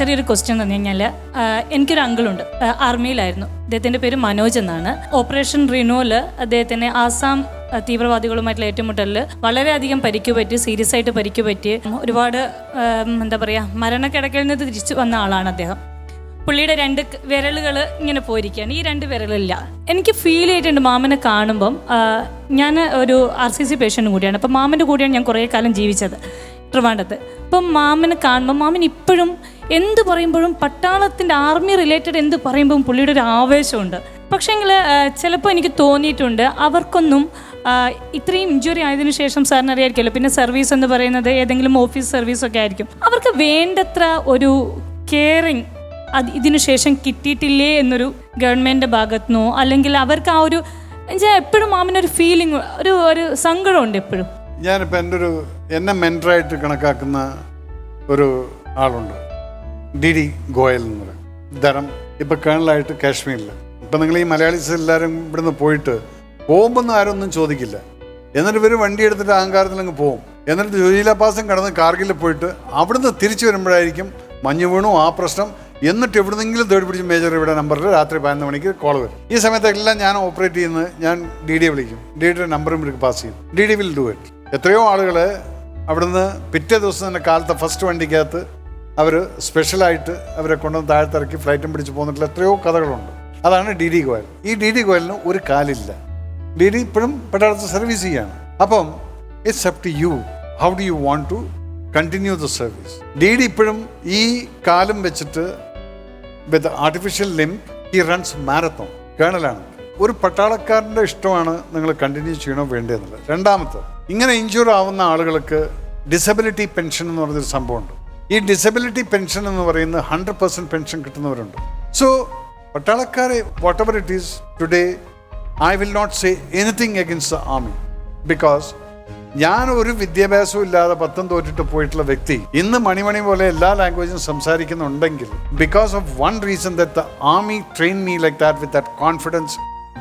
ചെറിയൊരു ക്വസ്റ്റ്യൻ തന്നു കഴിഞ്ഞാൽ എനിക്കൊരു അങ്കിളുണ്ട് ആർമിയിലായിരുന്നു അദ്ദേഹത്തിന്റെ പേര് മനോജ് എന്നാണ്. ഓപ്പറേഷൻ റിനോൽ അദ്ദേഹത്തിന് ആസാം തീവ്രവാദികളുമായിട്ടുള്ള ഏറ്റുമുട്ടലിൽ വളരെയധികം പരിക്ക് പറ്റി സീരിയസ് ആയിട്ട് പരിക്ക് പറ്റി ഒരുപാട് എന്താ പറയുക മരണക്കിടക്കയിൽ നിന്ന് തിരിച്ചു വന്ന ആളാണ് അദ്ദേഹം. പുള്ളിയുടെ രണ്ട് വിരലുകൾ ഇങ്ങനെ പോയിരിക്കുകയാണ്. ഈ രണ്ട് വിരലില്ല. എനിക്ക് ഫീൽ ചെയ്തിട്ടുണ്ട് മാമനെ കാണുമ്പം ഞാൻ ഒരു ആർ സി സി പേഷ്യന്റ് കൂടിയാണ്. അപ്പം മാമന്റെ കൂടിയാണ് ഞാൻ കുറേ കാലം ജീവിച്ചത്. ട്രിവാൻഡത്ത് അപ്പം മാമനെ കാണുമ്പോൾ മാമൻ ഇപ്പോഴും എന്ത് പറയുമ്പോഴും പട്ടാളത്തിന്റെ ആർമി റിലേറ്റഡ് എന്ത് പറയുമ്പോഴും പുള്ളിയുടെ ഒരു ആവേശമുണ്ട്. പക്ഷേങ്കിൽ ചിലപ്പോൾ എനിക്ക് തോന്നിയിട്ടുണ്ട് അവർക്കൊന്നും ഇത്രയും ഇഞ്ചുറി ആയതിനു ശേഷം സാറിന് അറിയായിരിക്കുമല്ലോ പിന്നെ സർവീസ് എന്ന് പറയുന്നത് ഏതെങ്കിലും ഓഫീസ് സർവീസ് ഒക്കെ ആയിരിക്കും. അവർക്ക് വേണ്ടത്ര ഒരു കെയറിങ് അത് ഇതിനു ശേഷം കിട്ടിയിട്ടില്ലേ എന്നൊരു ഗവൺമെന്റ് ഭാഗത്തുനിന്നോ അല്ലെങ്കിൽ അവർക്ക് ആ ഒരു എപ്പോഴും മാമിനൊരു ഫീലിംഗ് ഒരു ഒരു സങ്കടമുണ്ട് എപ്പോഴും. ഞാനിപ്പോൾ എന്റെ ഒരു എന്നെ മെന്ററായിട്ട് കണക്കാക്കുന്ന ഒരു ആളുണ്ട്. ഡി ഡി ഗോയൽ എന്ന് പറയും. ധരം ഇപ്പം കേണലായിട്ട് കാശ്മീരിൽ ഇപ്പം നിങ്ങൾ ഈ മലയാളീസ് എല്ലാവരും ഇവിടുന്ന് പോയിട്ട് പോകുമ്പോൾ ആരും ഒന്നും ചോദിക്കില്ല. എന്നിട്ട് ഇവർ വണ്ടി എടുത്തിട്ട് അഹങ്കാരത്തിൽ അങ്ങ് പോകും. എന്നിട്ട് ജുലീലാപാസം കടന്ന് കാർഗിലിൽ പോയിട്ട് അവിടുന്ന് തിരിച്ചു വരുമ്പോഴായിരിക്കും മഞ്ഞ് വീണു ആ പ്രശ്നം എന്നിട്ട് എവിടുന്നെങ്കിലും തേടി പിടിച്ച് മേജർ ഇവിടെ നമ്പറിൽ രാത്രി പതിനൊന്ന് മണിക്ക് കോൾ വരും. ഈ സമയത്തെല്ലാം ഞാൻ ഓപ്പറേറ്റ് ചെയ്യുന്നത് ഞാൻ ഡി ഡി വിളിക്കും. ഡി ഡിയുടെ നമ്പറും ഇവർക്ക് പാസ് ചെയ്യും. D D will do it എത്രയോ ആളുകൾ അവിടുന്ന് പിറ്റേ ദിവസം തന്നെ കാലത്തെ ഫസ്റ്റ് വണ്ടിക്കകത്ത് അവർ സ്പെഷ്യലായിട്ട് അവരെ കൊണ്ടുവന്ന് താഴ്ത്തിറക്കി ഫ്ലൈറ്റും പിടിച്ച് പോന്നിട്ടുള്ള എത്രയോ കഥകളുണ്ട്. അതാണ് ഡി ഡി ഗോയൽ ഈ ഡി ഡി ഗോയലിന് ഒരു കാലില്ല. ഡി ഡി ഇപ്പോഴും പട്ടാളത്ത് സർവീസ് ചെയ്യാണ്. അപ്പം it's up to you how do you want to continue the service D D ഇപ്പോഴും ഈ കാലം വെച്ചിട്ട് with artificial limb he runs marathon കേണലാണ്. ഒരു പട്ടാളക്കാരന്റെ ഇഷ്ടമാണ് നിങ്ങൾ കണ്ടിന്യൂ ചെയ്യണോ വേണ്ടതെന്നുള്ളത് രണ്ടാമത്തെ ഇങ്ങനെ ഇഞ്ചുർ ആവുന്ന ആളുകൾക്ക് ഡിസബിലിറ്റി പെൻഷൻ എന്ന് പറഞ്ഞൊരു സംഭവമുണ്ട്. ഈ ഡിസബിലിറ്റി പെൻഷൻ എന്ന് പറയുന്നത് ഹൺഡ്രഡ് പെർസെന്റ് പെൻഷൻ കിട്ടുന്നവരുണ്ട്. So പട്ടാളക്കാരെ whatever it is today I will not say anything against the army because ഞാൻ ഒരു വിദ്യാഭ്യാസവും ഇല്ലാതെ പത്തും തോറ്റിട്ട് പോയിട്ടുള്ള വ്യക്തി ഇന്ന് മണിമണി പോലെ എല്ലാ ലാംഗ്വേജും സംസാരിക്കുന്നുണ്ടെങ്കിൽ because of one reason that the army train me like that with that confidence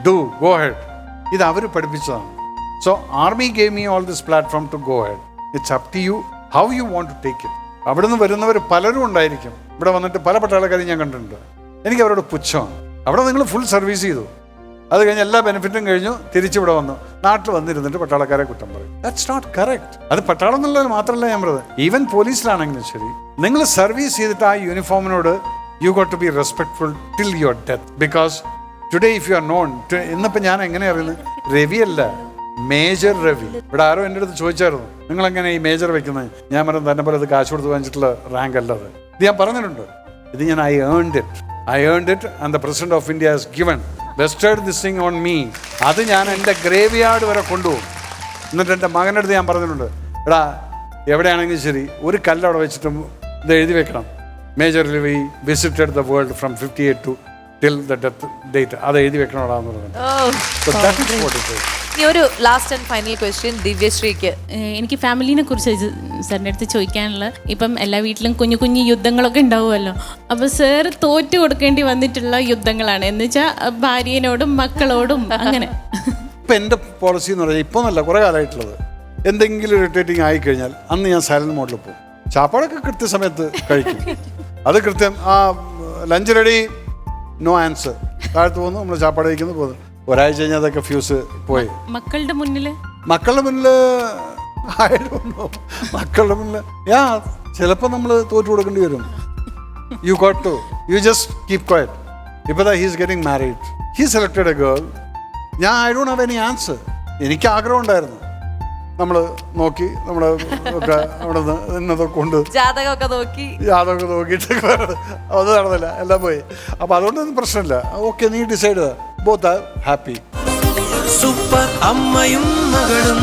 to go ahead ഇത് അവർ പഠിപ്പിച്ചതാണ്. So army gave me all this platform to go ahead it's up to you how you want to take it അവിടുന്ന് വരുന്നവർ പലരും ഉണ്ടായിരിക്കും. ഇവിടെ വന്നിട്ട് പല പട്ടാളക്കാരെയും ഞാൻ കണ്ടിട്ടുണ്ട്. എനിക്ക് അവരോട് പുച്ഛമാണ്. അവിടെ നിങ്ങൾ ഫുൾ സർവീസ് ചെയ്തു. അത് കഴിഞ്ഞ് എല്ലാ ബെനിഫിറ്റും കഴിഞ്ഞു തിരിച്ചിവിടെ വന്നു. നാട്ടിൽ വന്നിരുന്നിട്ട് പട്ടാളക്കാരെ കുറ്റം പറയും. ദാറ്റ്സ് നോട്ട് കറക്റ്റ് അത് പട്ടാളം എന്നുള്ളത് മാത്രമല്ല ഞാൻ പറഞ്ഞത്. ഈവൻ പോലീസിലാണെങ്കിലും ശരി നിങ്ങൾ സർവീസ് ചെയ്തിട്ട് ആ യൂണിഫോമിനോട് you got to be respectful till your death because today if you are known ഇന്നിപ്പോൾ ഞാൻ എങ്ങനെ അറിയുന്നത്? രവി അല്ല മേജർ രവി ഇവിടെ ആരോ എന്റെ അടുത്ത് ചോദിച്ചായിരുന്നു നിങ്ങൾ എങ്ങനെ ഈ മേജർ വെക്കുന്നത്? ഞാൻ പറഞ്ഞു തന്നെ പോലെ ഇത് കാശ് കൊടുത്ത് വാങ്ങിച്ചിട്ടുള്ള റാങ്ക് അല്ല അത്. ഇത് ഞാൻ പറഞ്ഞിട്ടുണ്ട്. ഇത് ഞാൻ I earned it I earned it and the president of India has given bestowed this thing on me അത് ഞാൻ എന്റെ ഗ്രേവ് വരെ കൊണ്ടുപോകും. എന്നിട്ട് എന്റെ മകന്റെ അടുത്ത് ഞാൻ പറഞ്ഞിട്ടുണ്ട് എടാ എവിടെയാണെങ്കിലും ശരി ഒരു കല്ല് അവിടെ വെച്ചിട്ടും ഇത് എഴുതി വെക്കണം. Major Livi visited the world from fifty eight to till the death date അത് എഴുതി വെക്കണോടാന്ന് പറഞ്ഞു. ഇനി ഒരു ലാസ്റ്റ് ആൻഡ് ഫൈനൽ ക്വസ്റ്റ്യൻ ദിവ്യശ്രീക്ക്. എനിക്ക് ഫാമിലിനെ കുറിച്ച് സാറിന്റെ അടുത്ത് ചോദിക്കാനുള്ള ഇപ്പം എല്ലാ വീട്ടിലും കുഞ്ഞു കുഞ്ഞു യുദ്ധങ്ങളൊക്കെ ഉണ്ടാവുമല്ലോ. അപ്പോൾ സാർ തോറ്റു കൊടുക്കേണ്ടി വന്നിട്ടുള്ള യുദ്ധങ്ങളാണ്. എന്ന് വെച്ചാൽ ഭാര്യനോടും മക്കളോടും അങ്ങനെ. ഇപ്പം എന്റെ പോളിസി എന്ന് പറഞ്ഞാൽ ഇപ്പം നല്ല കുറേ കാലമായിട്ടുള്ളത്. എന്തെങ്കിലും ഇറിറ്റേറ്റിംഗ് ആയിക്കഴിഞ്ഞാൽ അന്ന് ഞാൻ സൈലന്റ് മോഡിൽ പോകും. ചാപ്പാടൊക്കെ കൃത്യസമയത്ത് കഴിക്കും. അത് കൃത്യം ആ ലഞ്ച് റെഡി നോ ആൻസർ താഴത്ത് പോകുന്നു നമ്മൾ ചാപ്പാട് കഴിക്കുന്നു പോകുന്നു. ഒരാഴ്ച കഴിഞ്ഞാൽ അതൊക്കെ ഫ്യൂസ് പോയി. മക്കളുടെ മുന്നിൽ മക്കളുടെ മുന്നിൽ മക്കളുടെ മുന്നിൽ യാ ചിലപ്പോൾ നമ്മൾ തോറ്റു കൊടുക്കേണ്ടി വരും. You got to you just keep quiet ഇപ്പോൾ he's getting married he selected a girl ഞാൻ I don't have any answer എനിക്ക് ആഗ്രഹം ഉണ്ടായിരുന്നു. നമ്മൾ നോക്കി നമ്മുടെ ഒക്കെ അവിടെ നിന്ന് കൊണ്ട് ജാതകമൊക്കെ നോക്കി. ജാതകമൊക്കെ നോക്കിയിട്ട് അത് നടന്നില്ല എല്ലാം പോയി. അപ്പോൾ അതുകൊണ്ടൊന്നും പ്രശ്നമില്ല. ഓക്കെ നീ ഡിസൈഡ് ബോത്ത് ഹാപ്പി സൂപ്പർ അമ്മയും മകളും